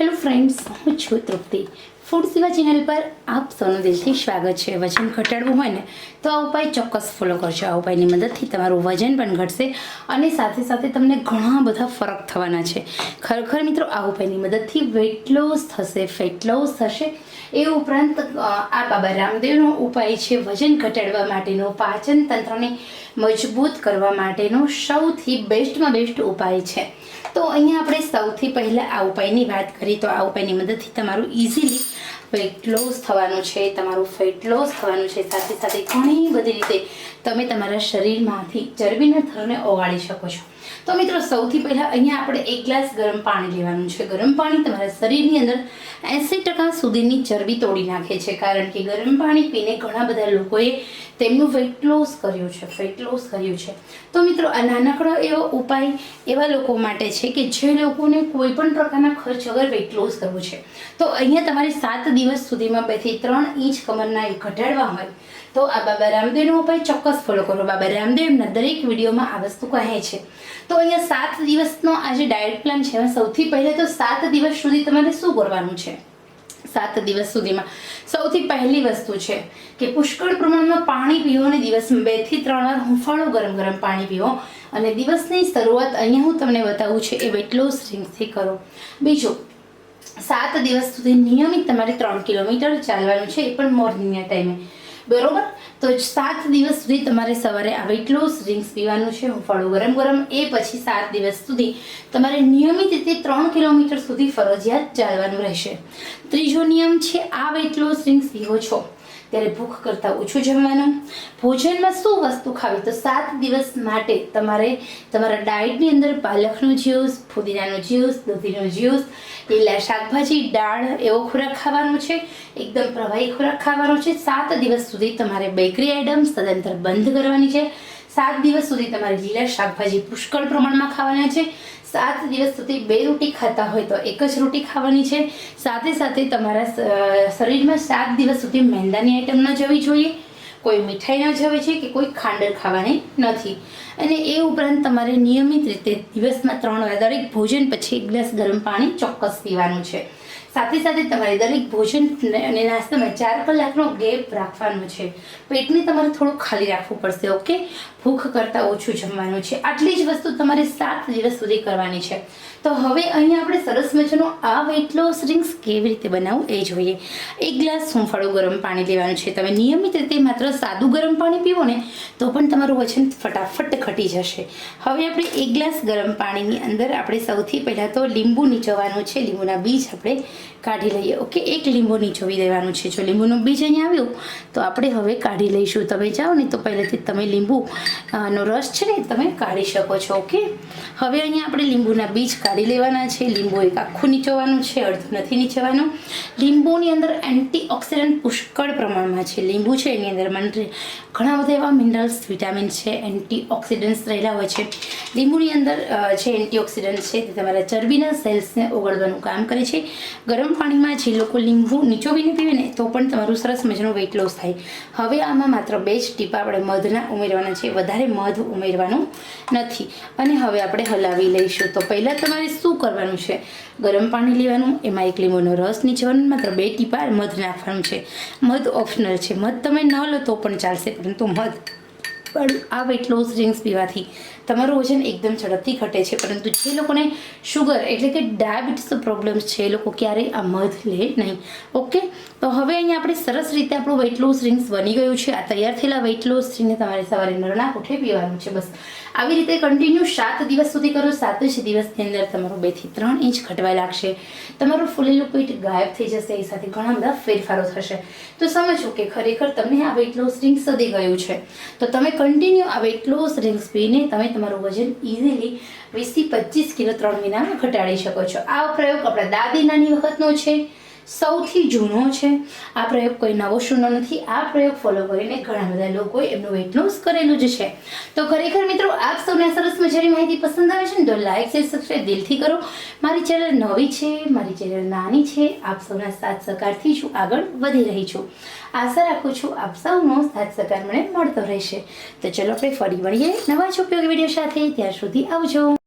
Hello friends હું છું તૃપ્તિ. Food સેવા ચેનલ પર આપ સૌનું દિલથી સ્વાગત છે. વજન ઘટાડવું હોય ને, તો આ ઉપાય ચોક્કસ ફોલો કરજો. આ ઉપાયની મદદથી તમારું વજન પણ ઘટશે અને સાથે સાથે તમને ઘણા બધા ફરક થવાના છે. ખરેખર મિત્રો, આ ઉપાયની મદદથી વેટ લોસ થશે ફેટ લોસ થશે. એ ઉપરાંત આ બાબા રામદેવનો ઉપાય છે વજન ઘટાડવા માટેનો, પાચન તંત્રને મજબૂત કરવા માટેનો સૌથી બેસ્ટમાં બેસ્ટ ઉપાય છે. તો અહીંયા આપણે સૌથી પહેલાં આ ઉપાયની વાત કરી તો આ ઉપાયની મદદથી તમારું ઇઝીલી વેટ લોસ થવાનું છે, તમારું ફેટ લોસ થવાનું છે, સાથે સાથે ઘણી બધી રીતે તમે તમારા શરીરમાંથી ચરબીના થરને ઓગાળી શકો છો. તો મિત્રો, સૌથી પહેલાં અહીંયા આપણે એક ગ્લાસ ગરમ પાણી લેવાનું છે. ગરમ પાણી તમારા શરીરની અંદર એંસી ટકા સુધીની ચરબી તોડી નાખે છે. કારણ કે ગરમ પાણી પીને ઘણા બધા લોકોએ તેમનું વેટ લોસ કર્યું છે ફેટ લોસ કર્યું છે. તો મિત્રો, આ નાનકડો એવો ઉપાય એવા લોકો માટે છે કે જે લોકોને કોઈ પણ પ્રકારના ખર્ચ વગર વેટ લોસ કરવું છે. તો અહીંયા તમારે સાત દિવસ સુધીમાં બેથી ત્રણ ઇંચ કમરના ઘટાડવા હોય તો આ બાબા રામદેવનો ઉપાય ચોક્કસ ફોલો કરો. બાબા રામદેવના દરેક વિડીયોમાં આ વસ્તુ કહે છે. તો અહીંયા સાત દિવસનો આ જે ડાયટ પ્લાન છે સૌથી પહેલાં તો સાત દિવસ સુધી તમારે શું કરવાનું છે? સાત દિવસ સુધીમાં. સૌથી પહેલી વસ્તુ છે કે પુષ્કળ પ્રમાણમાં પાણી પીવો અને દિવસમાં બેથી ત્રણ વાર હુંફાળો ગરમ ગરમ પાણી પીવો અને દિવસની શરૂઆત અહીંયા હું તમને બતાવું છે, એ વેટ લોસ ડ્રિંકથી કરો. બીજું, સાત દિવસ સુધી નિયમિત તમારે ત્રણ કિલોમીટર ચાલવાનું છે, એ પણ મોર્નિંગના ટાઈમે બરોબર? તો સાત દિવસ સુધી તમારે સવારે આ વેટ લોસ ડ્રિંક્સ પીવાનું છે હુંફાળું ગરમ ગરમ, એ પછી સાત દિવસ સુધી તમારે નિયમિત રીતે ત્રણ કિલોમીટર સુધી ફરજિયાત ચાલવાનું રહેશે. ત્રીજો નિયમ છે આ વેટ લોસ ડ્રિંક્સ પીવો છો. ત્યારે ભૂખ કરતાં ઓછું જમવાનું. ભોજનમાં શું વસ્તુ ખાવી? તો સાત દિવસ માટે તમારે તમારા ડાયટની અંદર પાલકનું જ્યુસ, ફુદીનાનું જ્યુસ, દૂધીનું જ્યુસ, લીલા શાકભાજી, દાળ એવો ખોરાક ખાવાનો છે. એકદમ પ્રવાહી ખોરાક ખાવાનો છે. સાત દિવસ સુધી તમારે બેકરી આઇટમ્સ સદંતર બંધ કરવાની છે. સાત દિવસ સુધી તમારે લીલા શાકભાજી પુષ્કળ પ્રમાણમાં ખાવાના છે. સાત દિવસ સુધી બે રોટી ખાતા હોય તો એક જ રોટી ખાવાની છે. સાથે સાથે તમારા શરીરમાં સાત દિવસ સુધી મેંદાની આઈટમ ન જવી જોઈએ. કોઈ મીઠાઈ ન જવે છે કે કોઈ ખાંડર ખાવાની નથી. અને એ ઉપરાંત તમારે નિયમિત રીતે દિવસમાં ત્રણ વાર દરેક ભોજન પછી એક ગ્લાસ ગરમ પાણી ચોક્કસ પીવાનું છે. સાથે સાથે તમારે દરેક ભોજન અને નાસ્તામાં ચાર કલાકનો ગેપ રાખવાનો છે. પેટને તમારે થોડું ખાલી રાખવું પડશે, ઓકે? ભૂખ કરતાં ઓછું જમવાનું છે. આટલી જ વસ્તુ તમારે સાત દિવસ સુધી કરવાની છે. તો હવે અહીંયા આપણે સરસ મજાનો આ વેટ લોસ ડ્રિંક્સ કેવી રીતે બનાવવું એ જોઈએ. એક ગ્લાસ હુંફાળું ગરમ પાણી લેવાનું છે. તમે નિયમિત રીતે માત્ર સાદું ગરમ પાણી પીવો ને, તો પણ તમારું વજન ફટાફટ ઘટી જશે. હવે આપણે એક ગ્લાસ ગરમ પાણીની અંદર આપણે સૌથી પહેલાં તો લીંબુ નીચવાનું છે. લીંબુના બીજ આપણે કાઢી લઈએ. ઓકે, એક લીંબુ નીચોવી દેવાનું છે. જો લીંબુનું બીજ અહીંયા આવ્યું, તો આપણે હવે કાઢી લઈશું. તમે જાઓ ને, તો પહેલેથી તમે લીંબુ નો રસ છે ને તમે કાઢી શકો છો. ઓકે? હવે અહીંયા આપણે લીંબુના બીજ કાઢી લેવાના છે. લીંબુ એક આખું નીચવાનું છે, અડધું નથી નીચોવાનું. લીંબુની અંદર એન્ટીઓક્સિડન્ટ પુષ્કળ પ્રમાણમાં છે. લીંબુ છે, એની અંદર મને ઘણા બધા એવા મિનરલ્સ વિટામિન છે એન્ટીઓક્સિડન્ટ્સ રહેલા હોય છે. લીંબુની અંદર જે એન્ટીઓક્સિડન્ટ છે તે તમારા ચરબીના સેલ્સને ઓગળવાનું કામ કરે છે. ગરમ પાણીમાં જે લોકો લીંબુ નીચોવીને પીવે ને, તો પણ તમારું સરસ મજાનું વેટ લોસ થાય. હવે આમાં માત્ર બે જ ટીપા આપણે મધના ઉમેરવાના છે. વધારે મધ ઉમેરવાનું નથી. અને હવે આપણે હલાવી લઈશું. તો પહેલાં તમારે શું કરવાનું છે? ગરમ પાણી લેવાનું. એમાં એક લીંબુનો રસ નીચવાનું. માત્ર બે ટીપા મધ નાખવાનું છે. મધ ઓપ્શનલ છે. મધ તમે ન લો તો પણ ચાલશે પરંતુ મધ પણ આ વેટ લોસ ડ્રિંક્સ પીવાથી તમારું વજન એકદમ ઝડપથી ઘટે છે. પરંતુ જે લોકોને શુગર એટલે કે ડાયાબિટીસનો પ્રોબ્લેમ છે, એ લોકો ક્યારેય આ મધ લે નહીં. ઓકે તો હવે અહીંયા આપણે સરસ રીતે આપણું વેટ લોસ ડ્રિંક્સ બની ગયું છે. આ તૈયાર થયેલા વેટ લોસ ડ્રિંકને તમારે સવારે નરણા કોઠે પીવાનું છે બસ. આવી રીતે કન્ટિન્યુ સાત દિવસ સુધી કરો. સાત જ દિવસની અંદર તમારું બેથી ત્રણ ઇંચ ઘટવા લાગશે. તમારું ફૂલેલું પેટ ગાયબ થઈ જશે. એ સાથે ઘણા બધા ફેરફારો થશે. તો સમજો કે ખરેખર તમને આ વેટ લોસ ડ્રિંક સદી ગયું છે. તો તમે કન્ટિન્યુ આ વેટ લોસ ડ્રિંક્સ પીને તમે તમારું વજન ઇઝીલી વીસથી પચીસ કિલો ત્રણ મહિનામાં ઘટાડી શકો છો. આ પ્રયોગ આપણા દાદી નાની વખતનો છે. સૌથી જૂનો છે. આ પ્રયોગ કોઈ નવો શૂનો નથી. આ પ્રયોગ ફોલો કરીને ઘણા બધા લોકોએ એમનું વેટ લોસ કરેલું જ છે. તો ખરેખર મિત્રો, આપ સૌને સરસ મજાની માહિતી પસંદ આવે છે ને, તો લાઈક શેર સબસ્ક્રાઈબ દિલથી કરો. મારી ચેનલ નવી છે, મારી ચેનલ નાની છે, આપ સૌના સાથ સહકારથી હું આગળ વધી રહી છું. આશા રાખું છું આપ સૌનો સાથ સહકાર મને મળતો રહેશે. તો ચલો આપણે ફરી મળીએ નવા જ ઉપયોગી વીડિયો સાથે. ત્યાં સુધી આવજો.